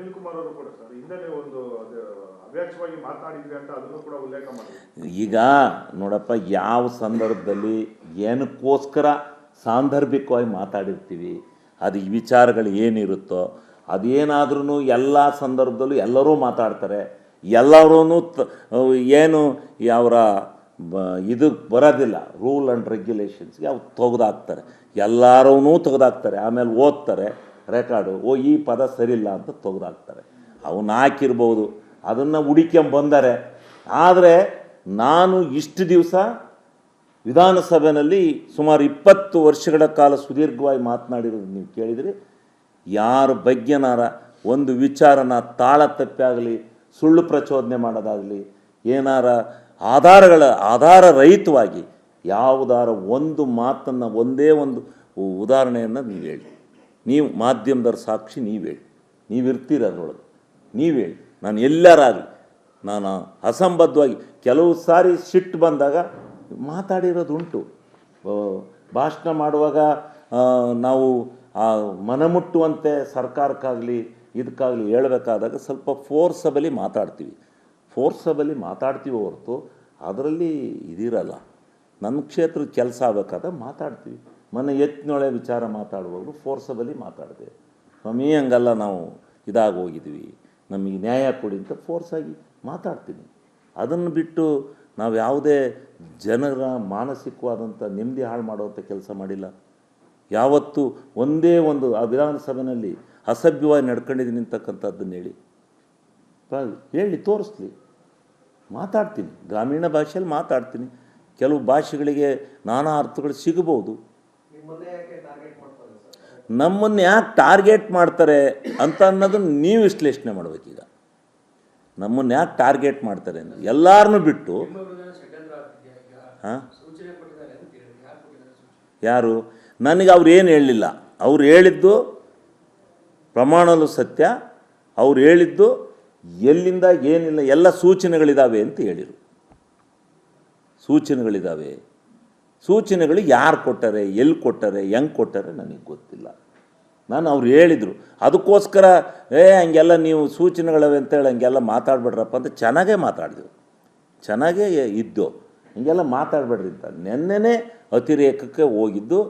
ಸುನೀಲ್ ಅವರು ಕೂಡ ಸರ್ ಹಿಂದೆ ಒಂದು ಅಂತ ಅದನ್ನು ಕೂಡ ಉಲ್ಲೇಖ ಮಾಡಿ ಈಗ ನೋಡಪ್ಪ, ಯಾವ ಸಂದರ್ಭದಲ್ಲಿ ಏನಕ್ಕೋಸ್ಕರ ಸಾಂದರ್ಭಿಕವಾಗಿ ಮಾತಾಡಿರ್ತೀವಿ, ಅದು ವಿಚಾರಗಳು ಏನಿರುತ್ತೋ ಅದೇನಾದ್ರೂ ಎಲ್ಲ ಸಂದರ್ಭದಲ್ಲೂ ಎಲ್ಲರೂ ಮಾತಾಡ್ತಾರೆ ಎಲ್ಲರೂ ಏನು ಅವರ ಇದು ಬರೋದಿಲ್ಲ, ರೂಲ್ ಆ್ಯಂಡ್ ರೆಗ್ಯುಲೇಷನ್ಸ್ಗೆ ಅವ್ರು ತೆಗೆದಾಕ್ತಾರೆ ಎಲ್ಲರೂ ತೆಗೆದಾಕ್ತಾರೆ, ಆಮೇಲೆ ಓದ್ತಾರೆ ರೆಕಾರ್ಡು, ಓ, ಈ ಪದ ಸರಿಯಿಲ್ಲ ಅಂತ ತೆಗೆದಾಕ್ತಾರೆ. ಅವನ್ನ ಹಾಕಿರ್ಬೋದು. ಅದನ್ನು ಹುಡಿಕೊಂಬಂದರೆ ಆದರೆ ನಾನು ಇಷ್ಟು ದಿವಸ ವಿಧಾನಸಭೆಯಲ್ಲಿ ಸುಮಾರು ಇಪ್ಪತ್ತು ವರ್ಷಗಳ ಕಾಲ ಸುದೀರ್ಘವಾಗಿ ಮಾತನಾಡಿರೋದು ನೀವು ಕೇಳಿದರೆ. ಯಾರ ಬಗ್ಗೆನಾರ ಒಂದು ವಿಚಾರನ ತಾಳ ತಪ್ಪಾಗಲಿ ಸುಳ್ಳು ಪ್ರಚೋದನೆ ಮಾಡೋದಾಗಲಿ, ಏನಾರ ಆಧಾರಗಳ, ಆಧಾರ ರಹಿತವಾಗಿ, ಯಾವುದಾರ ಒಂದು ಮಾತನ್ನು ಒಂದೇ ಒಂದು ಉದಾಹರಣೆಯನ್ನು ನೀವು ಹೇಳಿ ನೀವು ಮಾಧ್ಯಮದವ್ರ ಸಾಕ್ಷಿ ನೀವು ಹೇಳಿ. ನೀವಿರ್ತೀರ ಅದರೊಳಗೆ. ನೀವು ಹೇಳಿ. ನಾನು ಎಲ್ಲರಾಗಲಿ, ನಾನು ಅಸಂಬದ್ಧವಾಗಿ ಕೆಲವು ಸಾರಿ ಸಿಟ್ಟು ಬಂದಾಗ ಮಾತಾಡಿರೋದುಂಟು. ಭಾಷಣ ಮಾಡುವಾಗ ನಾವು ಮನಮುಟ್ಟುವಂತೆ ಸರ್ಕಾರಕ್ಕಾಗಲಿ ಇದಕ್ಕಾಗಲಿ ಹೇಳಬೇಕಾದಾಗ ಸ್ವಲ್ಪ ಫೋರ್ಸಬಲಿ ಮಾತಾಡ್ತೀವಿ. ಫೋರ್ಸಬಲಿ ಮಾತಾಡ್ತೀವಿ ಹೊರತು, ಅದರಲ್ಲಿ ಇದಿರಲ್ಲ. ನನ್ನ ಕ್ಷೇತ್ರದ ಕೆಲಸ ಆಗಬೇಕಾದಾಗ ಮಾತಾಡ್ತೀವಿ. ಮೊನ್ನೆ ಎತ್ತಿನೊಳೆ ವಿಚಾರ ಮಾತಾಡುವಾಗಲೂ ಫೋರ್ಸಬಲಿ ಮಾತಾಡಿದೆ. ಸ್ವಾಮಿ, ಹಂಗಲ್ಲ ನಾವು ಇದಾಗಿ ಹೋಗಿದ್ವಿ. ನಮಗೆ ನ್ಯಾಯ ಕೊಡಿ ಅಂತ ಫೋರ್ಸಾಗಿ ಮಾತಾಡ್ತೀನಿ. ಅದನ್ನು ಬಿಟ್ಟು ನಾವು ಯಾವುದೇ ಜನರ ಮಾನಸಿಕವಾದಂಥ ನೆಮ್ಮದಿ ಹಾಳು ಮಾಡುವಂಥ ಕೆಲಸ ಮಾಡಿಲ್ಲ. ಯಾವತ್ತು ಒಂದೇ ಒಂದು, ಆ ವಿಧಾನಸಭೆಯಲ್ಲಿ ಅಸಭ್ಯವಾಗಿ ನಡ್ಕೊಂಡಿದ್ದೀನಿ ಅಂತಕ್ಕಂಥದ್ದನ್ನು ಹೇಳಿ. ಹೇಳಿ, ತೋರಿಸ್ಲಿ. ಮಾತಾಡ್ತೀನಿ. ಗ್ರಾಮೀಣ ಭಾಷೆಯಲ್ಲಿ ಮಾತಾಡ್ತೀನಿ. ಕೆಲವು ಭಾಷೆಗಳಿಗೆ ನಾನಾ ಅರ್ಥಗಳು ಸಿಗಬಹುದು. ನಮ್ಮನ್ನು ಯಾಕೆ ಟಾರ್ಗೆಟ್ ಮಾಡ್ತಾರೆ ಅಂತ ಅನ್ನೋದನ್ನು ನೀವು ವಿಶ್ಲೇಷಣೆ ಮಾಡ್ಬೇಕೀಗ. ನಮ್ಮನ್ನು ಯಾಕೆ ಟಾರ್ಗೆಟ್ ಮಾಡ್ತಾರೆ ಅಂತ. ಎಲ್ಲರನ್ನೂ ಬಿಟ್ಟು. ಹಾಂ? ಯಾರು ನನಗೆ ಅವ್ರು ಏನು ಹೇಳಲಿಲ್ಲ ಅವ್ರು ಹೇಳಿದ್ದು ಪ್ರಮಾಣಲು ಸತ್ಯ. ಅವ್ರು ಹೇಳಿದ್ದು ಎಲ್ಲಿಂದ ಏನಿಲ್ಲ ಎಲ್ಲ ಸೂಚನೆಗಳಿದ್ದಾವೆ ಅಂತ ಹೇಳಿರು. ಸೂಚನೆಗಳಿದ್ದಾವೆ ಸೂಚನೆಗಳು ಯಾರು ಕೊಟ್ಟರೆ ಎಲ್ಲಿ ಕೊಟ್ಟರೆ, ಹೆಂಗೆ ಕೊಟ್ಟರೆ ನನಗೆ ಗೊತ್ತಿಲ್ಲ. ನಾನು ಅವ್ರು ಹೇಳಿದರು, ಅದಕ್ಕೋಸ್ಕರ, ಏ, ಹಂಗೆಲ್ಲ ನೀವು ಸೂಚನೆಗಳವೆ ಅಂತೇಳಿ ಹಂಗೆಲ್ಲ ಮಾತಾಡ್ಬೇಡ್ರಪ್ಪ ಅಂತ ಚೆನ್ನಾಗೇ ಮಾತಾಡಿದೆವು ಚೆನ್ನಾಗೇ ಇದ್ದು, ಹೀಗೆಲ್ಲ ಮಾತಾಡಬೇಡ್ರಿ ಅಂತ. ನೆನ್ನೆನೇ ಅತಿರೇಕಕ್ಕೆ ಹೋಗಿದ್ದು,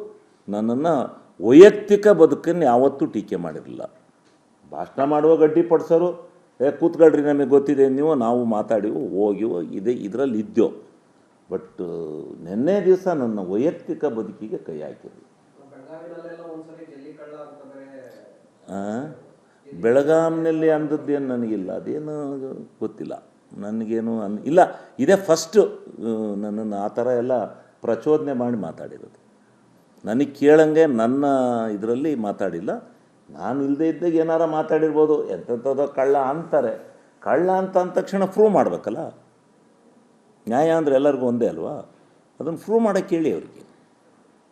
ನನ್ನನ್ನು ವೈಯಕ್ತಿಕ ಬದುಕನ್ನು ಯಾವತ್ತೂ ಟೀಕೆ ಮಾಡಿರಲಿಲ್ಲ. ಭಾಷಣ ಮಾಡುವಾಗ ಅಡ್ಡಿಪಡಿಸೋರು ಏ, ಕೂತ್ಕೊಳ್ರಿ, ನಮಗೆ ಗೊತ್ತಿದೆ, ನೀವು, ನಾವು ಮಾತಾಡಿವು, ಹೋಗಿವು, ಇದೆ, ಇದರಲ್ಲಿ ಇದ್ದೋ. ಬಟ್ ನಿನ್ನೆ ದಿವಸ ನನ್ನ ವೈಯಕ್ತಿಕ ಬದುಕಿಗೆ ಕೈ ಹಾಕಿದ್ರು? ಬೆಳಗಾಂನಲ್ಲಿ ಅಂದದ್ದೇನು ನನಗಿಲ್ಲ. ಅದೇನು ಗೊತ್ತಿಲ್ಲ. ನನಗೇನು ಅನ್ ಇಲ್ಲ ಇದೇ ಫಸ್ಟು ನನ್ನನ್ನು ಆ ಥರ ಎಲ್ಲ ಪ್ರಚೋದನೆ ಮಾಡಿ ಮಾತಾಡಿರೋದು. ನನಗೆ ಕೇಳಂಗೆ ನನ್ನ ಇದರಲ್ಲಿ ಮಾತಾಡಿಲ್ಲ. ನಾನು ಇಲ್ಲದೆ ಇದ್ದಾಗ ಏನಾರ ಮಾತಾಡಿರ್ಬೋದು. ಎಂಥದ್ದೋ ಕಳ್ಳ ಅಂತಾರೆ. ಕಳ್ಳ ಅಂತ ಅಂದ ತಕ್ಷಣ ಪ್ರೂವ್ ಮಾಡಬೇಕಲ್ಲ? ನ್ಯಾಯ ಅಂದರೆ ಎಲ್ಲರಿಗೂ ಒಂದೇ ಅಲ್ವಾ? ಅದನ್ನು ಪ್ರೂವ್ ಮಾಡೋಕ್ಕೆ ಹೇಳಿ ಅವ್ರಿಗೆ.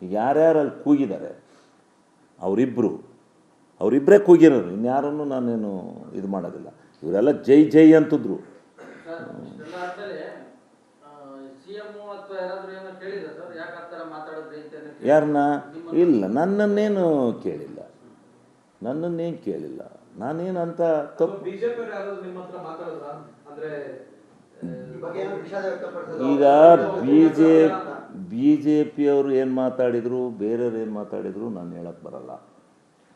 ಈಗ ಯಾರ್ಯಾರು ಅಲ್ಲಿ ಕೂಗಿದ್ದಾರೆ ಅವರಿಬ್ಬರು ಅವರಿಬ್ಬರೇ ಕೂಗಿರೋರು. ಇನ್ಯಾರನ್ನು ನಾನೇನು ಇದು ಮಾಡೋದಿಲ್ಲ. ಇವರೆಲ್ಲ ಜೈ ಜೈ ಅಂತಿದ್ರು. ಇಷ್ಟೆಲ್ಲ ಆದ್ಮೇಲೆ ಸಿಎಂ ಅಥವಾ ಯಾರಾದ್ರೂ ಏನೋ ಕೇಳಿದ್ರ ಸರ್? ಯಾಕೆ ಆ ಥರ ಅಂತ ಏನೋ ಯಾರನ್ನ ಇಲ್ಲ ನನ್ನನ್ನೇನು ಕೇಳಿಲ್ಲ. ನನ್ನನ್ನೇನು ಕೇಳಿಲ್ಲ. ನಾನೇನು ಅಂತ ತಪ್ಪು ಈಗ ಬಿ ಜೆ ಬಿ ಜೆ ಪಿಯವರು ಏನು ಮಾತಾಡಿದರು, ಬೇರೆಯವ್ರು ಏನು ಮಾತಾಡಿದರು, ನಾನು ಹೇಳಕ್ಕೆ ಬರಲ್ಲ.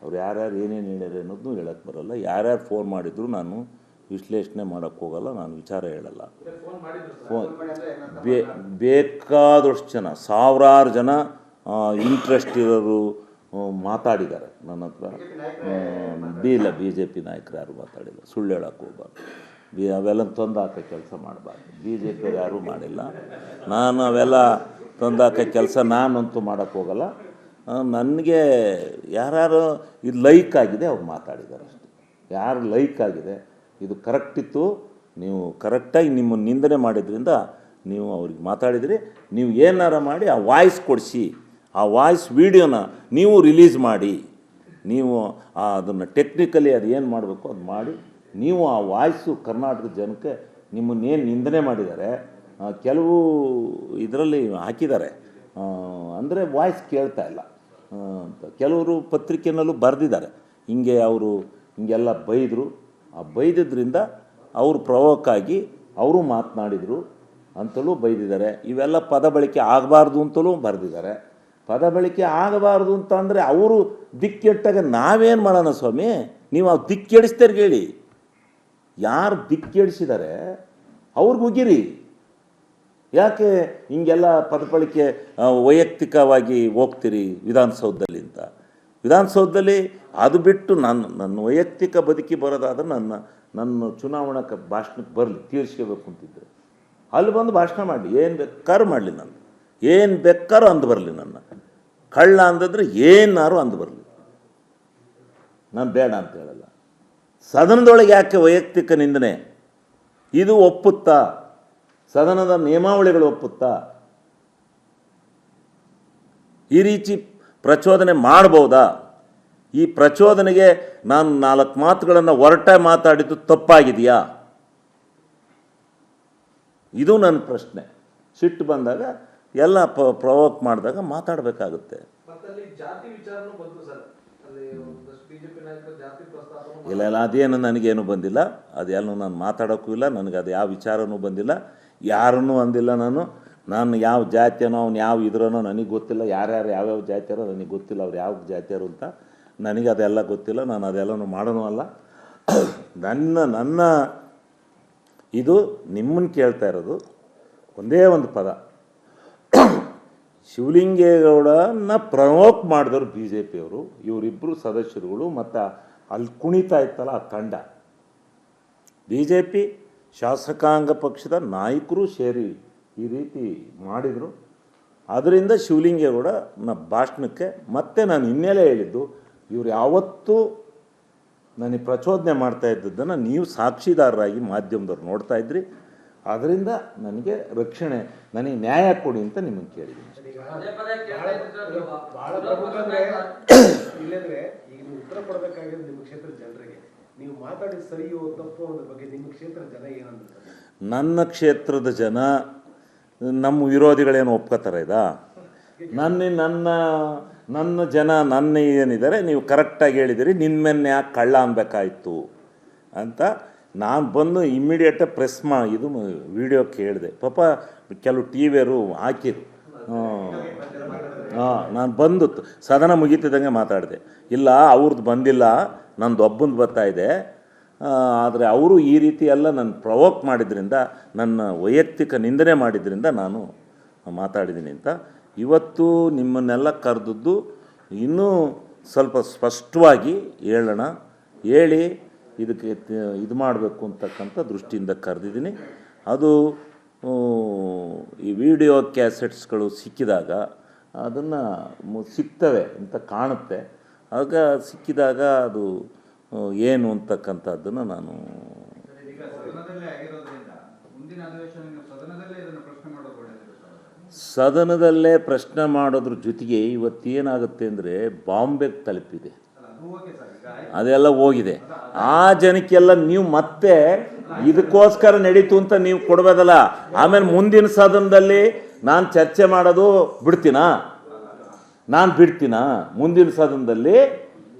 ಅವ್ರು ಯಾರ್ಯಾರು ಏನೇನು ಹೇಳ್ಯಾರ ಅನ್ನೋದನ್ನು ಹೇಳಕ್ಕೆ ಬರಲ್ಲ. ಯಾರ್ಯಾರು ಫೋನ್ ಮಾಡಿದ್ರು ನಾನು ವಿಶ್ಲೇಷಣೆ ಮಾಡೋಕ್ಕೆ ಹೋಗಲ್ಲ, ನಾನು ವಿಚಾರ ಹೇಳಲ್ಲ. ಫೋನ್ ಬೇ, ಬೇಕಾದಷ್ಟು ಜನ, ಸಾವಿರಾರು ಜನ ಇಂಟ್ರೆಸ್ಟ್ ಇರೋರು ಮಾತಾಡಿದ್ದಾರೆ. ನನ್ನ ಹತ್ರ ಬಿ ಇಲ್ಲ ಬಿ ಜೆ ಪಿ ನಾಯಕರು ಯಾರು ಮಾತಾಡಿಲ್ಲ. ಸುಳ್ಳು ಹೇಳಕ್ಕೆ ಹೋಗ್ಬಾರ್ದು. ಬಿ ಅವೆಲ್ಲ ತಂದು ಹಾಕೋ ಕೆಲಸ ಮಾಡಬಾರ್ದು. ಬಿ ಜೆ ಪಿಯವ್ರು ಯಾರೂ ಮಾಡಿಲ್ಲ. ನಾನು ಅವೆಲ್ಲ ತಂದು ಹಾಕೋ ಕೆಲಸ ನಾನಂತೂ ಮಾಡೋಕ್ಕೆ ಹೋಗಲ್ಲ. ನನಗೆ ಯಾರ್ಯಾರು ಇದು ಲೈಕ್ ಆಗಿದೆ ಅವ್ರು ಮಾತಾಡಿದ್ದಾರೆ ಅಷ್ಟೆ. ಯಾರು ಲೈಕ್ ಆಗಿದೆ, ಇದು ಕರೆಕ್ಟ್ ಇತ್ತು. ನೀವು ಕರೆಕ್ಟಾಗಿ ನಿಮ್ಮ ನಿಂದನೆ ಮಾಡಿದ್ರಿಂದ ನೀವು ಅವ್ರಿಗೆ ಮಾತಾಡಿದ್ರಿ. ನೀವು ಏನಾರ ಮಾಡಿ ಆ ವಾಯ್ಸ್ ಕೊಡಿಸಿ, ಆ ವಾಯ್ಸ್ ವೀಡಿಯೋನ ನೀವು ರಿಲೀಸ್ ಮಾಡಿ. ನೀವು ಅದನ್ನು ಟೆಕ್ನಿಕಲಿ ಅದು ಏನು ಮಾಡಬೇಕು ಅದು ಮಾಡಿ. ನೀವು ಆ ವಾಯ್ಸು ಕರ್ನಾಟಕದ ಜನಕ್ಕೆ ನಿಮ್ಮನ್ನೇನು ನಿಂದನೆ ಮಾಡಿದ್ದಾರೆ ಕೆಲವು ಇದರಲ್ಲಿ ಹಾಕಿದ್ದಾರೆ. ಅಂದರೆ ವಾಯ್ಸ್ ಕೇಳ್ತಾ ಇಲ್ಲ. ಅಂತ. ಕೆಲವರು ಪತ್ರಿಕೆಯಲ್ಲೂ ಬರೆದಿದ್ದಾರೆ. ಹಿಂಗೆ ಅವರು ಹಿಂಗೆಲ್ಲ ಬೈದರು. ಆ ಬೈದಿದ್ದರಿಂದ ಅವರು ಪ್ರವೋಕಾಗಿ ಅವರು ಮಾತನಾಡಿದರು ಅಂತಲೂ ಬೈದಿದ್ದಾರೆ. ಇವೆಲ್ಲ ಪದ ಬಳಕೆ ಆಗಬಾರ್ದು ಅಂತಲೂ ಬರೆದಿದ್ದಾರೆ. ಪದ ಬಳಕೆ ಆಗಬಾರ್ದು ಅಂತ ಅಂದರೆ ಅವರು ದಿಕ್ಕೆಟ್ಟಾಗ ನಾವೇನು ಮಾಡೋಣ ಸ್ವಾಮಿ? ನೀವು ಆ ದಿಕ್ಕೆಡಿಸ್ತಾರೆ ಹೇಳಿ. ಯಾರು ದಿಕ್ಕೇಡಿಸಿದ್ದಾರೆ ಅವ್ರಿಗೆ ಉಗಿರಿ. ಯಾಕೆ ಹಿಂಗೆಲ್ಲ ಪದಬಳಕೆ ವೈಯಕ್ತಿಕವಾಗಿ ಹೋಗ್ತೀರಿ ವಿಧಾನಸೌಧದಲ್ಲಿ ಅಂತ. ವಿಧಾನಸೌಧದಲ್ಲಿ ಅದು ಬಿಟ್ಟು ನನ್ನ ನನ್ನ ವೈಯಕ್ತಿಕ ಬದುಕಿ ಬರೋದಾದ್ರೆ ನನ್ನ ನನ್ನ ಚುನಾವಣಾ ಭಾಷಣಕ್ಕೆ ಬರಲಿ, ತೀರ್ಸ್ಕೋಬೇಕು ಅಂತಿದ್ದೆ ಅಲ್ಲಿ ಬಂದು ಭಾಷಣ ಮಾಡಲಿ, ಏನು ಬೇಕಾದ್ರೂ ಮಾಡಲಿ ನಾನು ಏನು ಬೇಕಾದ್ರೂ ಅಂದು ಬರಲಿ ನನ್ನ. ಕಳ್ಳ ಅಂದಿದ್ರೆ ಏನಾರು ಅಂದು ಬರಲಿ. ನಾನು ಬೇಡ ಅಂತ ಹೇಳಲ್ಲ. ಸದನದೊಳಗೆ ಯಾಕೆ ವೈಯಕ್ತಿಕ ನಿಂದನೆ? ಇದು ಒಪ್ಪುತ್ತಾ? ಸದನದ ನಿಯಮಾವಳಿಗಳು ಒಪ್ಪುತ್ತಾ? ಈ ರೀತಿ ಪ್ರಚೋದನೆ ಮಾಡ್ಬೋದಾ ಈ ಪ್ರಚೋದನೆಗೆ ನಾನು ನಾಲ್ಕು ಮಾತುಗಳನ್ನು ಹೊರಟ ಮಾತಾಡಿದ್ದು ತಪ್ಪಾಗಿದೆಯಾ? ಇದು ನನ್ನ ಪ್ರಶ್ನೆ. ಸಿಟ್ಟು ಬಂದಾಗ ಎಲ್ಲ ಪ್ರವೋಕ್ ಮಾಡಿದಾಗ ಮಾತಾಡಬೇಕಾಗುತ್ತೆ. ಇಲ್ಲ ಇಲ್ಲ, ಅದೇನು ನನಗೇನು ಬಂದಿಲ್ಲ. ಅದೆಲ್ಲೂ ನಾನು ಮಾತಾಡೋಕ್ಕೂ ಇಲ್ಲ, ನನಗೆ ಅದು ಯಾವ ವಿಚಾರನೂ ಬಂದಿಲ್ಲ. ಯಾರನ್ನೂ ಅಂದಿಲ್ಲ ನಾನು. ನಾನು ಯಾವ ಜಾತಿಯನೋ, ಅವ್ನು ಯಾವ ಇದ್ರನೋ ನನಗೆ ಗೊತ್ತಿಲ್ಲ. ಯಾರ್ಯಾರು ಯಾವ್ಯಾವ ಜಾತಿಯಾರೋ ನನಗೆ ಗೊತ್ತಿಲ್ಲ ಅವ್ರು ಯಾವ ಜಾತಿಯರು ಅಂತ. ನನಗೆ ಅದೆಲ್ಲ ಗೊತ್ತಿಲ್ಲ, ನಾನು ಅದೆಲ್ಲನೂ ಮಾಡೋನು ಅಲ್ಲ. ನನ್ನ ನನ್ನ ಇದು ನಿಮ್ಮನ್ನು ಕೇಳ್ತಾ ಇರೋದು ಒಂದೇ ಒಂದು ಪದ. ಶಿವಲಿಂಗೇಗೌಡನ ಪ್ರಮೋಟ್ ಮಾಡಿದ್ರು ಬಿ ಜೆ ಪಿಯವರು ಇವರಿಬ್ಬರು ಸದಸ್ಯರುಗಳು ಮತ್ತು ಅಲ್ಲಿ ಕುಣಿತಾ ಇತ್ತಲ್ಲ ಆ ತಂಡ. ಬಿ ಜೆ ಪಿ ಶಾಸಕಾಂಗ ಪಕ್ಷದ ನಾಯಕರು ಸೇರಿ ಈ ರೀತಿ ಮಾಡಿದರು. ಅದರಿಂದ ಶಿವಲಿಂಗೇಗೌಡನ ಭಾಷಣಕ್ಕೆ ಮತ್ತೆ ನಾನು ಹಿನ್ನೆಲೆ ಹೇಳಿದ್ದು, ಇವರು ಯಾವತ್ತೂ ನನಗೆ ಪ್ರಚೋದನೆ ಮಾಡ್ತಾ ಇದ್ದದ್ದನ್ನು ನೀವು ಸಾಕ್ಷಿದಾರರಾಗಿ ಮಾಧ್ಯಮದವ್ರು ನೋಡ್ತಾ ಇದ್ರಿ. ಅದರಿಂದ ನನಗೆ ರಕ್ಷಣೆ ನನಗೆ ನ್ಯಾಯ ಕೊಡಿ ಅಂತ ನಿಮಗೆ ಕೇಳಿದ್ದೀನಿ ಪದೇ ಪದೇ ಕೇಳ್ತಾ ಇದ್ರು ಸರ್ ನೀವು. ಬಹಳ ವಿರೋಧ ಪ್ರಮುಖ ಪಕ್ಷದ ಇಲ್ಲಂದ್ರೆ ಈಗ ನೀವು ಉತ್ತರ ಕೊಡಬೇಕಾಗಿರೋದು ನಿಮ್ಮ ಕ್ಷೇತ್ರದ ಜನರಿಗೆ. ನೀವು ಮಾತಾಡಿದ ಸರಿಯೋ ತಪ್ಪು ಅನ್ನೋದ್ರ ಬಗ್ಗೆ ನಿಮ್ಮ ಕ್ಷೇತ್ರದ ಜನ ಏನಂತಾರೆ? ನನ್ನ ಕ್ಷೇತ್ರದ ಜನ ನಮ್ಮ ವಿರೋಧಿಗಳೇನು ಒಪ್ಕೋತಾರೆ ಇದಾ? ನನ್ನ ನನ್ನ ನನ್ನ ಜನ ನನ್ನ ಏನಿದ್ದಾರೆ ನೀವು ಕರೆಕ್ಟಾಗಿ ಹೇಳಿದಿರಿ ನಿನ್ನ ಮೇಲೆ ಯಾಕೆ ಕಳ್ಳ ಅನ್ಬೇಕಾಯ್ತು ಅಂತ ನಾನು ಬಂದು ಇಮ್ಮಿಡಿಯೇಟಾಗಿ ಪ್ರೆಸ್ ಮಾ, ಇದು ವಿಡಿಯೋ ಕೇಳಿದೆ. ಪಾಪ, ಕೆಲವು ಟಿ ವಿಯರು ಹಾಕಿರು ಹಾಂ, ನಾನು ಬಂದು ಸದನ ಮುಗೀತಿದ್ದಂಗೆ ಮಾತಾಡಿದೆ. ಇಲ್ಲ ಅವ್ರದ್ದು ಬಂದಿಲ್ಲ, ನಂದು ಒಬ್ಬಂದು ಬರ್ತಾ ಇದೆ. ಆದರೆ ಅವರು ಈ ರೀತಿ ಎಲ್ಲ ನನ್ನ ಪ್ರವೋಕ್ ಮಾಡಿದ್ರಿಂದ, ನನ್ನ ವೈಯಕ್ತಿಕ ನಿಂದನೆ ಮಾಡಿದ್ರಿಂದ ನಾನು ಮಾತಾಡಿದ್ದೀನಿ ಅಂತ. ಇವತ್ತು ನಿಮ್ಮನ್ನೆಲ್ಲ ಕರೆದದ್ದು ಇನ್ನೂ ಸ್ವಲ್ಪ ಸ್ಪಷ್ಟವಾಗಿ ಹೇಳೋಣ. ಹೇಳಿ ಇದಕ್ಕೆ ಇದು ಮಾಡಬೇಕು ಅಂತಕ್ಕಂಥ ದೃಷ್ಟಿಯಿಂದ ಕರೆದಿದ್ದೀನಿ. ಅದು ಈ ವಿಡಿಯೋ ಕ್ಯಾಸೆಟ್ಸ್ಗಳು ಸಿಕ್ಕಿದಾಗ ಅದನ್ನು ಸಿಗ್ತವೆ ಅಂತ ಕಾಣುತ್ತೆ. ಆಗ ಸಿಕ್ಕಿದಾಗ ಅದು ಏನು ಅಂತಕ್ಕಂಥದ್ದನ್ನು ನಾನು ಸದನದಲ್ಲೇ ಪ್ರಶ್ನೆ ಮಾಡೋದ್ರ ಜೊತೆಗೆ ಇವತ್ತೇನಾಗುತ್ತೆ ಅಂದರೆ ಬಾಂಬೆಗೆ ತಲುಪಿದೆ. ಅದೆಲ್ಲ ಹೋಗಿದೆ. ಆ ಜನಕ್ಕೆಲ್ಲ ನೀವು ಮತ್ತೆ ಇದಕ್ಕೋಸ್ಕರ ನಡೀತು ಅಂತ ನೀವು ಕೊಡಬೇಕಲ್ಲ. ಆಮೇಲೆ ಮುಂದಿನ ಸದನದಲ್ಲಿ ನಾನು ಚರ್ಚೆ ಮಾಡೋದು ಬಿಡ್ತೀನಾ? ನಾನು ಬಿಡ್ತೀನಾ? ಮುಂದಿನ ಸದನದಲ್ಲಿ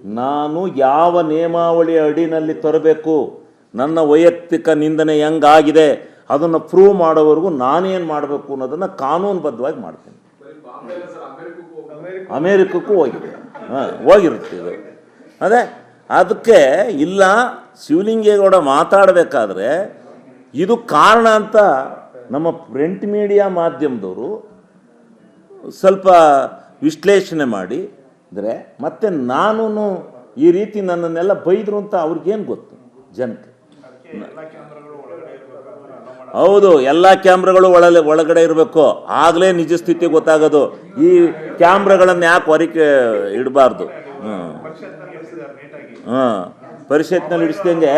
ನಾನು ಯಾವ ನಿಯಮಾವಳಿ ಅಡಿನಲ್ಲಿ ತರಬೇಕು? ನನ್ನ ವೈಯಕ್ತಿಕ ನಿಂದನೆ ಹೆಂಗಾಗಿದೆ? ಅದನ್ನು ಪ್ರೂವ್ ಮಾಡೋವರೆಗೂ ನಾನೇನು ಮಾಡಬೇಕು ಅನ್ನೋದನ್ನು ಕಾನೂನುಬದ್ಧವಾಗಿ ಮಾಡ್ತೀನಿ. ಅಮೇರಿಕಕ್ಕೂ ಹೋಗಿದೆ. ಹಾಂ ಹೋಗಿರುತ್ತೆ ಇದು. ಅದೇ, ಅದಕ್ಕೆ ಇಲ್ಲ, ಶಿವಲಿಂಗೇಗೌಡ ಮಾತಾಡಬೇಕಾದ್ರೆ ಇದು ಕಾರಣ ಅಂತ ನಮ್ಮ ಪ್ರಿಂಟ್ ಮೀಡಿಯಾ ಮಾಧ್ಯಮದವರು ಸ್ವಲ್ಪ ವಿಶ್ಲೇಷಣೆ ಮಾಡಿ, ಅಂದರೆ ಮತ್ತೆ ನಾನು ಈ ರೀತಿ ನನ್ನನ್ನೆಲ್ಲ ಬೈದರು ಅಂತ ಅವ್ರಿಗೇನು ಗೊತ್ತು ಜನಕ್ಕೆ. ಹೌದು, ಎಲ್ಲ ಕ್ಯಾಮ್ರಾಗಳು ಒಳ ಒಳಗಡೆ ಇರಬೇಕು. ಆಗಲೇ ನಿಜ ಸ್ಥಿತಿ ಗೊತ್ತಾಗೋದು. ಈ ಕ್ಯಾಮ್ರಾಗಳನ್ನು ಯಾಕೆ ಹೊರಗೆ ಇಡಬಾರ್ದು? ಹ್ಞೂ ಹಾಂ ಪರಿಷತ್ನಲ್ಲಿ ಇಡಿಸ್ದಂಗೆ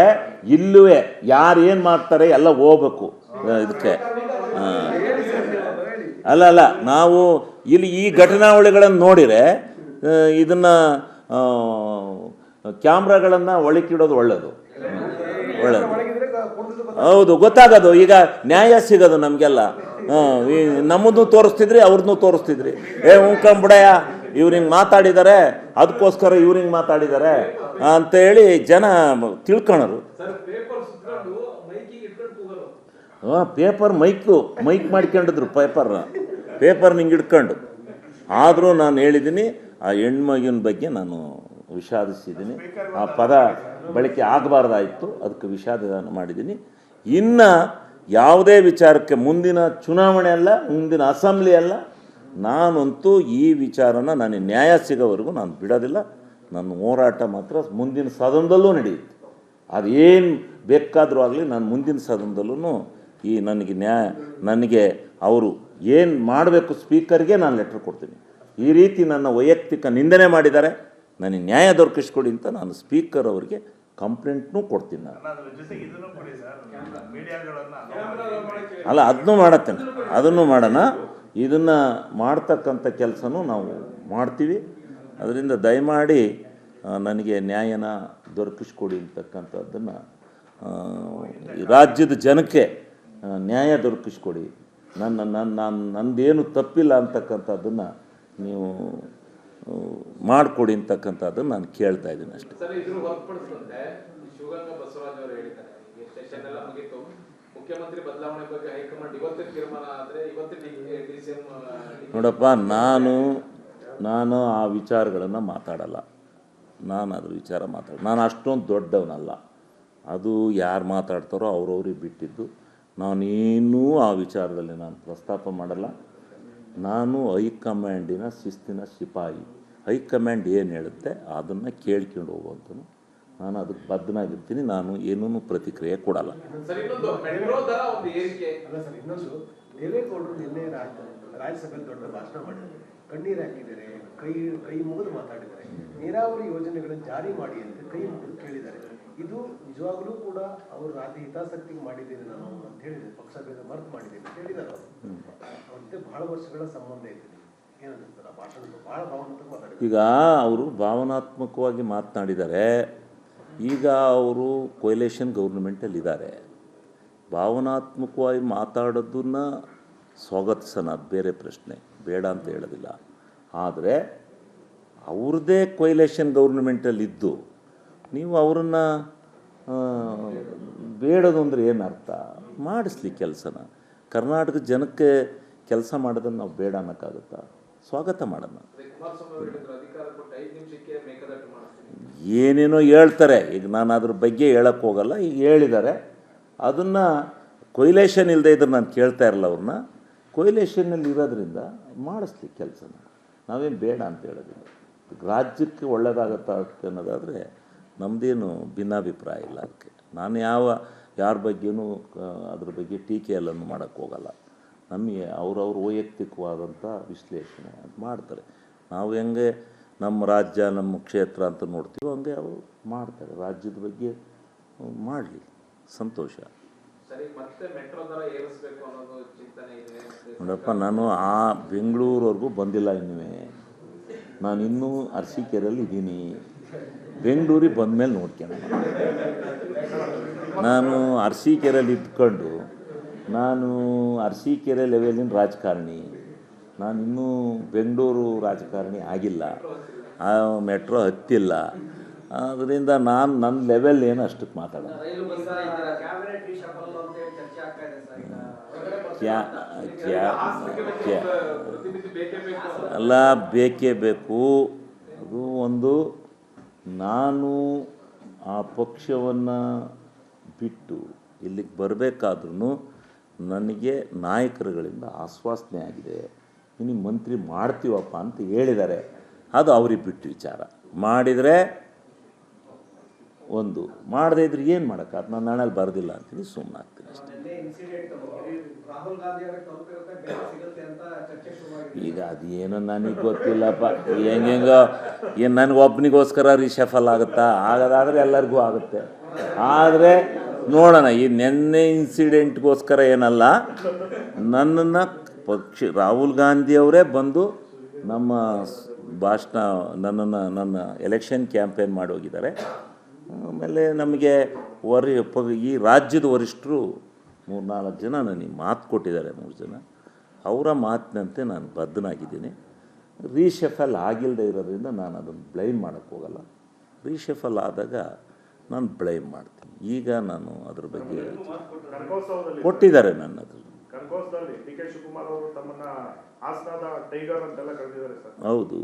ಇಲ್ಲುವೆ ಯಾರು ಏನು ಮಾಡ್ತಾರೆ ಎಲ್ಲ ಹೋಗ್ಬೇಕು. ಇದಕ್ಕೆ. ಹಾಂ. ಅಲ್ಲ ಅಲ್ಲ ನಾವು ಇಲ್ಲಿ ಈ ಘಟನಾವಳಿಗಳನ್ನು ನೋಡಿದರೆ ಇದನ್ನು ಕ್ಯಾಮ್ರಾಗಳನ್ನು ಒಳಕಿಡೋದು ಒಳ್ಳೆಯದು ಒಳ್ಳೆಯದು ಹೌದು ಗೊತ್ತಾಗೋದು. ಈಗ ನ್ಯಾಯ ಸಿಗೋದು ನಮಗೆಲ್ಲ. ಹಾಂ ನಮ್ಮದು ತೋರಿಸ್ತಿದ್ರಿ ಅವ್ರನ್ನೂ ತೋರಿಸ್ತಿದ್ರಿ. ಏ ಉಂಕಂಬಿಡಯ್ಯ ಇವ್ರು ಹಿಂಗೆ ಮಾತಾಡಿದ್ದಾರೆ ಅದಕ್ಕೋಸ್ಕರ ಇವ್ರು ಹಿಂಗೆ ಮಾತಾಡಿದ್ದಾರೆ ಅಂತೇಳಿ ಜನ ಇಟ್ಕೊಂಡು ಕೂಗಲು ಹಾಂ, ಪೇಪರ್ ಮೈಕು, ಮೈಕ್ ಮಾಡ್ಕೊಂಡಿದ್ರು ಪೇಪರ್. ಪೇಪರ್ ನಿಂಗೆ ಹಿಡ್ಕೊಂಡು. ಆದರೂ ನಾನು ಹೇಳಿದ್ದೀನಿ ಆ ಹೆಣ್ಮಗಿನ ಬಗ್ಗೆ ನಾನು ವಿಷಾದಿಸಿದ್ದೀನಿ ಆ ಪದ ಬಳಕೆ ಆಗಬಾರ್ದಾಯಿತು, ಅದಕ್ಕೆ ವಿಷಾದ ಮಾಡಿದ್ದೀನಿ ಇನ್ನು ಯಾವುದೇ ವಿಚಾರಕ್ಕೆ ಮುಂದಿನ ಚುನಾವಣೆ ಅಲ್ಲ, ಮುಂದಿನ ಅಸೆಂಬ್ಲಿ ಅಲ್ಲ ನಾನಂತೂ ಈ ವಿಚಾರನ ನನಗೆ ನ್ಯಾಯ ಸಿಗೋವರೆಗೂ ನಾನು ಬಿಡೋದಿಲ್ಲ. ನನ್ನ ಹೋರಾಟ ಮಾತ್ರ ಮುಂದಿನ ಸದನದಲ್ಲೂ ನಡೆಯುತ್ತೆ. ಅದೇನು ಬೇಕಾದರೂ ಆಗಲಿ ನಾನು ಮುಂದಿನ ಸದನದಲ್ಲೂ ಈ ನನಗೆ ನ್ಯಾಯ, ನನಗೆ ಅವರು ಏನು ಮಾಡಬೇಕು ಸ್ಪೀಕರ್ಗೆ ನಾನು ಲೆಟ್ರ್ ಕೊಡ್ತೀನಿ. ಈ ರೀತಿ ನನ್ನ ವೈಯಕ್ತಿಕ ನಿಂದನೆ ಮಾಡಿದ್ದಾರೆ. ನನಗೆ ನ್ಯಾಯ ದೊರಕಿಸ್ಕೊಡಿ ಅಂತ ನಾನು ಸ್ಪೀಕರ್ ಅವರಿಗೆ ಕಂಪ್ಲೇಂಟ್ನೂ ಕೊಡ್ತೀನಿ ನಾನು. ಅಲ್ಲ, ಅದನ್ನೂ ಮಾಡತ್ತೇನೆ. ಅದನ್ನು ಮಾಡೋಣ. ಇದನ್ನು ಮಾಡ್ತಕ್ಕಂಥ ಕೆಲಸನೂ ನಾವು ಮಾಡ್ತೀವಿ. ಅದರಿಂದ ದಯಮಾಡಿ ನನಗೆ ನ್ಯಾಯನ ದೊರಕಿಸ್ಕೊಡಿ ಅಂತಕ್ಕಂಥದ್ದನ್ನು ರಾಜ್ಯದ ಜನಕ್ಕೆ ನ್ಯಾಯ ದೊರಕಿಸ್ಕೊಡಿ. ನನ್ನ ನನ್ನ, ನಾನು, ನಂದೇನು ತಪ್ಪಿಲ್ಲ ಅಂತಕ್ಕಂಥದ್ದನ್ನು ನೀವು ಮಾಡಿಕೊಡಿ ಅಂತಕ್ಕಂಥದ್ದನ್ನು ನಾನು ಕೇಳ್ತಾ ಇದ್ದೀನಿ ಅಷ್ಟೇ. ಮುಖ್ಯಮಂತ್ರಿ ಬದಲಾವಣೆ ಬಗ್ಗೆ ಹೈಕಮಾಂಡ್ ಇವತ್ತಿನ ತೀರ್ಮಾನ ಆದ್ರೆ ಇವತ್ತಿನ ನೋಡಪ್ಪ, ನಾನು ನಾನು ಆ ವಿಚಾರಗಳನ್ನು ಮಾತಾಡಲ್ಲ. ನಾನು ಅದ್ರ ವಿಚಾರ ಮಾತಾಡ ನಾನು ಅಷ್ಟೊಂದು ದೊಡ್ಡವನಲ್ಲ. ಅದು ಯಾರು ಮಾತಾಡ್ತಾರೋ ಅವ್ರವ್ರಿಗೆ ಬಿಟ್ಟಿದ್ದು. ನಾನೇನೂ ಆ ವಿಚಾರದಲ್ಲಿ ನಾನು ಪ್ರಸ್ತಾಪ ಮಾಡಲ್ಲ. ನಾನು ಹೈಕಮಾಂಡಿನ ಶಿಸ್ತಿನ ಸಿಪಾಯಿ. ಹೈಕಮಾಂಡ್ ಏನು ಹೇಳುತ್ತೆ ಅದನ್ನು ಕೇಳ್ಕೊಂಡು ಹೋಗುವಂಥನು ನಾನು ಅದಕ್ಕೆ ಬದ್ಧನಾಗಿರ್ತೀನಿ ನಾನು ಏನೂ ಪ್ರತಿಕ್ರಿಯೆ ಕೊಡಲ್ಲ. ಸರ್ ಇನ್ನೊಂದು ಮೆಟ್ರೋ ದರ ಒಂದು ಏರಿಕೆ. ಅಲ್ಲ ಸರ್ ಇನ್ನೊಂದು ದೇವೇಗೌಡರು ನಿನ್ನೆ ರಾಜ್ಯ ರಾಜ್ಯಸಭೆಯಲ್ಲಿ ದೊಡ್ಡ ಭಾಷಣ ಮಾಡಿದ್ದಾರೆ. ಕಣ್ಣೀರು ಹಾಕಿದ್ದಾರೆ ಕೈ ಕೈ ಮುಗಿದು ಮಾತಾಡಿದ್ದಾರೆ. ನೀರಾವರಿ ಯೋಜನೆಗಳನ್ನು ಜಾರಿ ಮಾಡಿ ಅಂತ ಕೈ ಮುಗಿದು ಕೇಳಿದ್ದಾರೆ. ಇದು ನಿಜವಾಗ್ಲೂ ಕೂಡ ಅವರು ರಾಜ್ಯ ಹಿತಾಸಕ್ತಿಗೆ ಮಾಡಿದ್ದೀನಿ ನಾನು ಅಂತ ಹೇಳಿದೆ ಪಕ್ಷ ಭೇದ ಮರ್ತು ಮಾಡಿದ್ದೀನಿ ಅಂತ ಹೇಳಿದ್ದಾರೆ ಅವರು. ಜೊತೆ ಬಹಳ ವರ್ಷಗಳ ಸಂಬಂಧ ಇದೆ. ಏನಂತಾರೆ ಆ ಭಾಷಣ ಬಹಳ ಭಾವನಾತ್ಮಕ ಮಾತಾಡಿದ್ದಾರೆ. ಈಗ ಅವರು ಭಾವನಾತ್ಮಕವಾಗಿ ಮಾತನಾಡಿದ್ದಾರೆ ಈಗ ಅವರು ಕೊಯ್ಲೇಷನ್ ಗೌರ್ಮೆಂಟಲ್ಲಿ ಇದ್ದಾರೆ ಭಾವನಾತ್ಮಕವಾಗಿ ಮಾತಾಡೋದನ್ನ ಸ್ವಾಗತಿಸೋಣ, ಬೇರೆ ಪ್ರಶ್ನೆ, ಬೇಡ ಅಂತ ಹೇಳೋದಿಲ್ಲ. ಆದರೆ ಅವ್ರದ್ದೇ ಕೊಯ್ಲೇಷನ್ ಗೌರ್ಮೆಂಟಲ್ಲಿದ್ದು, ನೀವು ಅವರನ್ನು ಬೇಡದು ಅಂದರೆ ಏನು ಅರ್ಥ? ಮಾಡಿಸ್ಲಿ ಕೆಲಸನ. ಕರ್ನಾಟಕ ಜನಕ್ಕೆ ಕೆಲಸ ಮಾಡೋದನ್ನು ನಾವು ಬೇಡ ಅನ್ನೋಕ್ಕಾಗುತ್ತಾ? ಸ್ವಾಗತ ಮಾಡೋಣ. ಏನೇನೋ ಹೇಳ್ತಾರೆ ಈಗ ನಾನು ಅದ್ರ ಬಗ್ಗೆ ಹೇಳಕ್ಕೆ ಹೋಗಲ್ಲ ಈಗ ಹೇಳಿದ್ದಾರೆ. ಅದನ್ನು ಕೊಯ್ಲೇಷನ್ ಇಲ್ಲದೆ ಇದ್ರೆ ನಾನು ಕೇಳ್ತಾ ಇರಲ್ಲ ಅವ್ರನ್ನ. ಕೊಯ್ಲೇಷನಲ್ಲಿ ಇರೋದ್ರಿಂದ ಮಾಡಿಸ್ಲಿ ಕೆಲಸನ. ನಾವೇನು ಬೇಡ ಅಂತ ಹೇಳೋದಿಲ್ಲ. ರಾಜ್ಯಕ್ಕೆ ಒಳ್ಳೇದಾಗತ್ತಾ ಅನ್ನೋದಾದರೆ ನಮ್ಮದೇನು ಭಿನ್ನಾಭಿಪ್ರಾಯ ಇಲ್ಲ ಅದಕ್ಕೆ. ನಾನು ಯಾವ ಯಾರ ಬಗ್ಗೆನೂ ಆ, ಅದ್ರ ಬಗ್ಗೆ ಟೀಕೆ ಎಲ್ಲನೂ ಮಾಡೋಕ್ಕೆ ಹೋಗಲ್ಲ. ನಮಗೆ ಅವ್ರವ್ರ ವೈಯಕ್ತಿಕವಾದಂಥ ವಿಶ್ಲೇಷಣೆ ಅದು ಮಾಡ್ತಾರೆ. ನಾವು ಹೆಂಗೆ ನಮ್ಮ ರಾಜ್ಯ ನಮ್ಮ ಕ್ಷೇತ್ರ ಅಂತ ನೋಡ್ತೀವೋ. ಹಂಗೆ ಅವರು ಮಾಡ್ತಾರೆ. ರಾಜ್ಯದ ಬಗ್ಗೆ ಮಾಡಲಿ. ಸಂತೋಷ. ನೋಡಪ್ಪ ನಾನು ಆ ಬೆಂಗಳೂರವರೆಗೂ ಬಂದಿಲ್ಲ ಇನ್ನೂ ನಾನು ಇನ್ನೂ ಅರಸೀಕೆರೆಯಲ್ಲಿ ಇದ್ದೀನಿ. ಬೆಂಗಳೂರಿಗೆ ಬಂದಮೇಲೆ ನೋಡ್ಕೊಳ್ಳೋಣ ನಾನು ಅರಸೀಕೆರೆಯಲ್ಲಿ ಇದ್ಕೊಂಡು ನಾನು ಅರಸೀಕೆರೆ ಲೆವೆಲಿನ ರಾಜಕಾರಣಿ. ನಾನು ಇನ್ನೂ ಬೆಂಗಳೂರು ರಾಜಕಾರಣಿ ಆಗಿಲ್ಲ. ಆ ಮೆಟ್ರೋ ಹತ್ತಿಲ್ಲ. ಅದರಿಂದ ನಾನು ನನ್ನ ಲೆವೆಲ್ ಏನು ಅಷ್ಟಕ್ಕೆ ಬರ್ತಾ ಕ್ಯಾ ಕ್ಯಾ ಕ್ಯಾ. ಅಲ್ಲ, ಬೇಕೇ ಬೇಕು. ಅದು ಒಂದು, ನಾನು ಆ ಪಕ್ಷವನ್ನು ಬಿಟ್ಟು ಇಲ್ಲಿಗೆ ಬರಬೇಕಾದ್ರೂ ನನಗೆ ನಾಯಕರುಗಳಿಂದ ಆಶ್ವಾಸನೆ ಆಗಿದೆ. ನಿನಗೆ ಮಂತ್ರಿ ಮಾಡ್ತೀವಪ್ಪ ಅಂತ ಹೇಳಿದ್ದಾರೆ ಅದು ಅವ್ರಿಗೆ ಬಿಟ್ಟು ವಿಚಾರ. ಮಾಡಿದರೆ ಒಂದು ಮಾಡದೇ ಇದ್ರೆ ಏನು ಮಾಡೋಕ್ಕಾಗ ನಾನು ನಾಳೆ ಬರೋದಿಲ್ಲ ಅಂತೀನಿ ಸುಮ್ಮನೆ ಆಗ್ತೀನಿ ಅಷ್ಟೇ. ಈಗ ಅದೇನೋ ನನಗೆ ಗೊತ್ತಿಲ್ಲಪ್ಪ. ಹೆಂಗೆಂಗೋ ಏನು ನನಗೊಬ್ಬನಿಗೋಸ್ಕರ ರಿಷಫಲ್ ಆಗುತ್ತಾ? ಆಗೋದಾದರೆ ಎಲ್ಲರಿಗೂ ಆಗುತ್ತೆ. ಆದರೆ ನೋಡೋಣ ಈ ನೆನ್ನೆ ಇನ್ಸಿಡೆಂಟ್ಗೋಸ್ಕರ ಏನಲ್ಲ ನನ್ನನ್ನು ಪಕ್ಷ ರಾಹುಲ್ ಗಾಂಧಿ ಅವರೇ ಬಂದು ನಮ್ಮ ಭಾಷಣ ನನ್ನನ್ನು ನನ್ನ ಎಲೆಕ್ಷನ್ ಕ್ಯಾಂಪೇನ್ ಮಾಡಿ ಹೋಗಿದ್ದಾರೆ ಆಮೇಲೆ ನಮಗೆ ವರಿ ಪ ಈ ರಾಜ್ಯದ ವರಿಷ್ಠರು ಮೂರು ನಾಲ್ಕು ಜನ ನನಗೆ ಮಾತು ಕೊಟ್ಟಿದ್ದಾರೆ ಮೂರು ಜನ. ಅವರ ಮಾತಿನಂತೆ ನಾನು ಬದ್ಧನಾಗಿದ್ದೀನಿ. ರೀಶಫಲ್ ಆಗಿಲ್ಲದೆ ಇರೋದ್ರಿಂದ ನಾನು ಅದನ್ನು ಬ್ಲೈಮ್ ಮಾಡೋಕ್ಕೆ ಹೋಗಲ್ಲ. ರೀಶಫಲ್ ಆದಾಗ ನಾನು ಬ್ಲೈಮ್ ಮಾಡ್ತೀನಿ. ಈಗ ನಾನು ಅದ್ರ ಬಗ್ಗೆ ಕೊಟ್ಟಿದ್ದಾರೆ ನನ್ನ ಅದು ಕನಕೋತ್ಸವದಲ್ಲಿ ಡಿ ಕೆ ಶಿವಕುಮಾರ್ ಅವರು ತಮ್ಮನ್ನ ಹಾಸನದ ಟೈಗರ್ ಅಂತೆಲ್ಲ ಕರೆದಿದ್ದಾರೆ ಸರ್. ಹೌದು.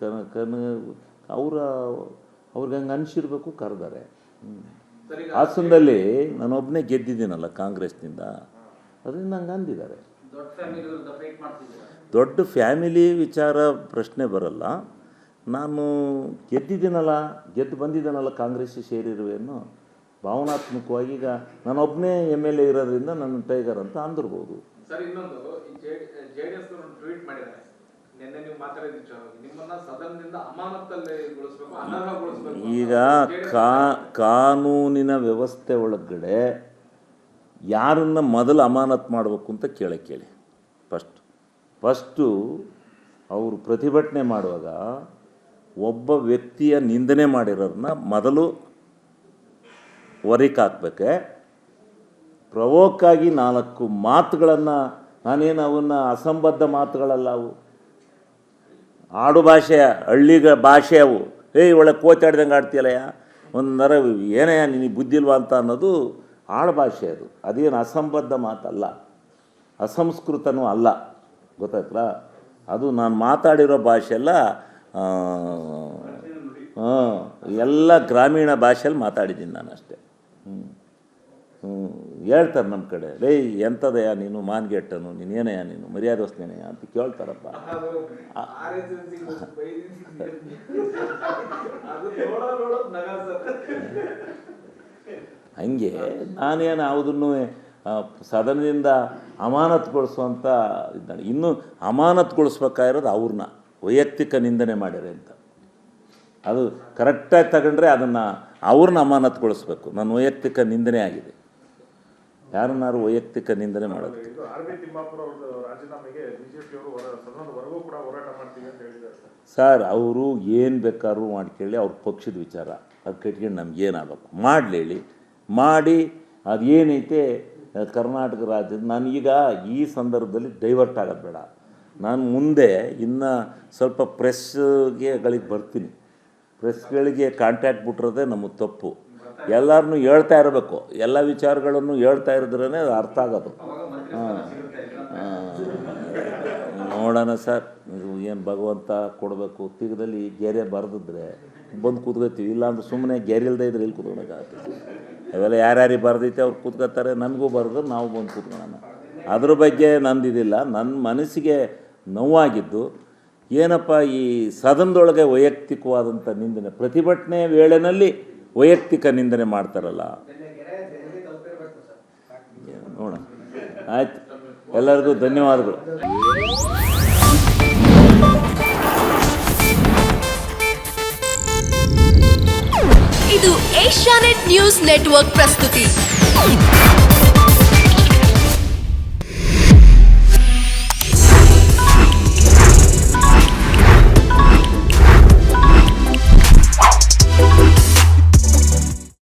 ಕನ ಕನ ಅವರ ಅವ್ರಿಗೆ ಹಂಗೆ ಅನಿಸಿರ್ಬೇಕು ಕರೆದಾರೆ. ಹಾಸನದಲ್ಲಿ ನಾನೊಬ್ಬನೇ ಗೆದ್ದಿದ್ದೀನಲ್ಲ ಕಾಂಗ್ರೆಸ್ನಿಂದ. ಅದರಿಂದ ಹಂಗೆ ಅಂದಿದ್ದಾರೆ. ದೊಡ್ಡ ಫ್ಯಾಮಿಲಿ ವಿರುದ್ಧ ಫೈಟ್ ಮಾಡ್ತಿದ್ದೀರಾ? ದೊಡ್ಡ ಫ್ಯಾಮಿಲಿ ವಿಚಾರ ಪ್ರಶ್ನೆ ಬರಲ್ಲ. ನಾನು ಗೆದ್ದಿದ್ದೀನಲ್ಲ ಗೆದ್ದು ಬಂದಿದ್ದೀನಲ್ಲ ಕಾಂಗ್ರೆಸ್ ಸೇರಿರುವೆಯನ್ನು ಭಾವನಾತ್ಮಕವಾಗಿ ಈಗ ನಾನೊಬ್ಬನೇ ಎಂ ಎಲ್ ಎ ಇರೋದ್ರಿಂದ ನನ್ನ ಟೈಗರ್ ಅಂತ ಅಂದಿರ್ಬೋದು. ಸರ್ ಇನ್ನೊಂದು. ಈ ಜೆ ಡಿ ಎಸ್ ಟ್ವೀಟ್ ಮಾಡಿದ್ದಾರೆ. ನಿನ್ನೆ ನೀವು ಮಾತಾಡಿದ ವಿಚಾರವಾಗಿ ನಿಮ್ಮನ್ನ ಸದನದಿಂದ ಅಮಾನತಲ್ಲಿ ಗೊಳಿಸ್ಬೇಕು ಅನರ್ಹಗೊಳಿಸ್ಬೇಕು ಈಗ ಕಾ ಕಾನೂನಿನ ವ್ಯವಸ್ಥೆ ಒಳಗಡೆ ಯಾರನ್ನ ಮೊದಲು ಅಮಾನತ್ ಮಾಡಬೇಕು ಅಂತ ಕೇಳ ಕೇಳಿ. ಫಸ್ಟ್ ಫಸ್ಟು ಅವರು ಪ್ರತಿಭಟನೆ ಮಾಡುವಾಗ ಒಬ್ಬ ವ್ಯಕ್ತಿಯ ನಿಂದನೆ ಮಾಡಿರೋದನ್ನ ಮೊದಲು ಹೊರಕ್ಕೆ ಹಾಕ್ಬೇಕೆ ಪ್ರವೋಕ್ಕಾಗಿ ನಾಲ್ಕು ಮಾತುಗಳನ್ನು, ನಾನೇನು ಅವನ್ನ ಅಸಂಬದ್ಧ ಮಾತುಗಳಲ್ಲ ಅವು. ಆಡು ಭಾಷೆಯ ಹಳ್ಳಿಗ ಭಾಷೆ ಅವು. ಏಯ್ ಒಳ್ಳೆ ಕೋಚಾಡ್ದಂಗೆ ಆಡ್ತೀಯಲ್ಲಯ್ಯ? ಒಂದು ನರ ಏನಯ್ಯ ನಿನಗೆ ಬುದ್ಧಿಲ್ವಾ ಅಂತ ಅನ್ನೋದು ಆಡು ಭಾಷೆ ಅದು. ಅದೇನು ಅಸಂಬದ್ಧ ಮಾತಲ್ಲ. ಅಸಂಸ್ಕೃತನೂ ಅಲ್ಲ. ಗೊತ್ತಾಯ್ತಲ್ಲ? ಅದು ನಾನು ಮಾತಾಡಿರೋ ಭಾಷೆ ಎಲ್ಲ ಎಲ್ಲ ಗ್ರಾಮೀಣ ಭಾಷೆಯಲ್ಲಿ ಮಾತಾಡಿದ್ದೀನಿ ನಾನು ಅಷ್ಟೇ ಹ್ಞೂ ಹೇಳ್ತಾರೆ ನಮ್ಮ ಕಡೆ, ಲೇ ಎಂಥದಯ್ಯ ನೀನು, ಮಾನ್ಗೆಟ್ಟನು, ನೀನು ಏನಯ್ಯ ನೀನು ಮರ್ಯಾದೋಸ್ನೇನಯ್ಯ ಅಂತ ಕೇಳ್ತಾರಪ್ಪ. ಹಂಗೆ ನಾನೇನು ಯಾವುದನ್ನು ಸದನದಿಂದ ಅಮಾನತ್ಗೊಳಿಸುವಂಥ ಇದ್ದಾನೆ ಇನ್ನು ಅಮಾನತ್ಗೊಳಿಸ್ಬೇಕಾಗಿರೋದು ಅವ್ರನ್ನ, ವೈಯಕ್ತಿಕ ನಿಂದನೆ ಮಾಡ್ಯಾರೆ ಅಂತ. ಅದು ಕರೆಕ್ಟಾಗಿ ತಗೊಂಡ್ರೆ ಅದನ್ನು ಅವ್ರನ್ನ ಅಮಾನತ್ಗೊಳಿಸ್ಬೇಕು, ನನ್ನ ವೈಯಕ್ತಿಕ ನಿಂದನೆ ಆಗಿದೆ. ಯಾರನ್ನಾರು ವೈಯಕ್ತಿಕ ನಿಂದನೆ ಹೇಳಿದ್ದಾರೆ ಸರ್. ಅವರು ಏನು ಬೇಕಾದ್ರೂ ಮಾಡ್ಕೊಳ್ಳಿ ಅವ್ರ ಪಕ್ಷದ ವಿಚಾರ. ಅದು ಕಟ್ಕೊಂಡು ನಮ್ಗೆ ಏನಾಗಬೇಕು? ಮಾಡಲಿ ಮಾಡಿ ಅದು ಏನೈತೆ ಆ, ಕರ್ನಾಟಕ ರಾಜ್ಯದ ನಾನೀಗ ಈ ಸಂದರ್ಭದಲ್ಲಿ ಡೈವರ್ಟ್ ಆಗೋದು ಬೇಡ. ನಾನು ಮುಂದೆ ಇನ್ನು ಸ್ವಲ್ಪ ಪ್ರೆಸ್ಗೆಗಳಿಗೆ ಬರ್ತೀನಿ. ಪ್ರೆಸ್ಗಳಿಗೆ ಕಾಂಟ್ಯಾಕ್ಟ್ ಬಿಟ್ಟಿರೋದೇ ನಮ್ಮ ತಪ್ಪು. ಎಲ್ಲರನ್ನೂ ಹೇಳ್ತಾ ಇರಬೇಕು. ಎಲ್ಲ ವಿಚಾರಗಳನ್ನು ಹೇಳ್ತಾ ಇರಿದ್ರೇ ಅದು ಅರ್ಥ ಆಗೋದು. ಹಾಂ. ನೋಡೋಣ ಸರ್ ಇದು ಏನು ಭಗವಂತ ಕೊಡಬೇಕು. ತಿಗದಲ್ಲಿ ಗೆರೆ ಬರೆದಿದ್ರೆ ಬಂದು ಕೂತ್ಕೋತೀವಿ. ಇಲ್ಲಾಂದ್ರೆ ಸುಮ್ಮನೆ ಗೆರೆ ಇಲ್ಲದೆ ಇದ್ರೆ ಇಲ್ಲಿ ಕೂತ್ಕೊಳಕ್ಕಾಗುತ್ತೆ ಅವೆಲ್ಲ ಯಾರ್ಯಾರಿಗೆ ಬರೆದೈತೆ ಅವ್ರು ಕೂತ್ಕೋತಾರೆ. ನನಗೂ ಬರೆದ್ರೆ, ನಾವು ಬಂದು ಕೂತ್ಕೊಳ್ಳೋಣ ಅದ್ರ ಬಗ್ಗೆ ನಂದಿದಿಲ್ಲ. ನನ್ನ ಮನಸ್ಸಿಗೆ ನೋವಾಗಿದ್ದು ಏನಪ್ಪ ಈ ಸದನದೊಳಗೆ ವೈಯಕ್ತಿಕವಾದಂಥ ನಿಂದನೆ. ಪ್ರತಿಭಟನೆ ವೇಳೆನಲ್ಲಿ ವೈಯಕ್ತಿಕ ನಿಂದನೆ ಮಾಡ್ತಾರಲ್ಲ. ನೋಡೋಣ. ಆಯ್ತು. ಎಲ್ಲರಿಗೂ ಧನ್ಯವಾದಗಳು. ಇದು ಏಷ್ಯಾನೆಟ್ ನ್ಯೂಸ್ ನೆಟ್ವರ್ಕ್ ಪ್ರಸ್ತುತಿ.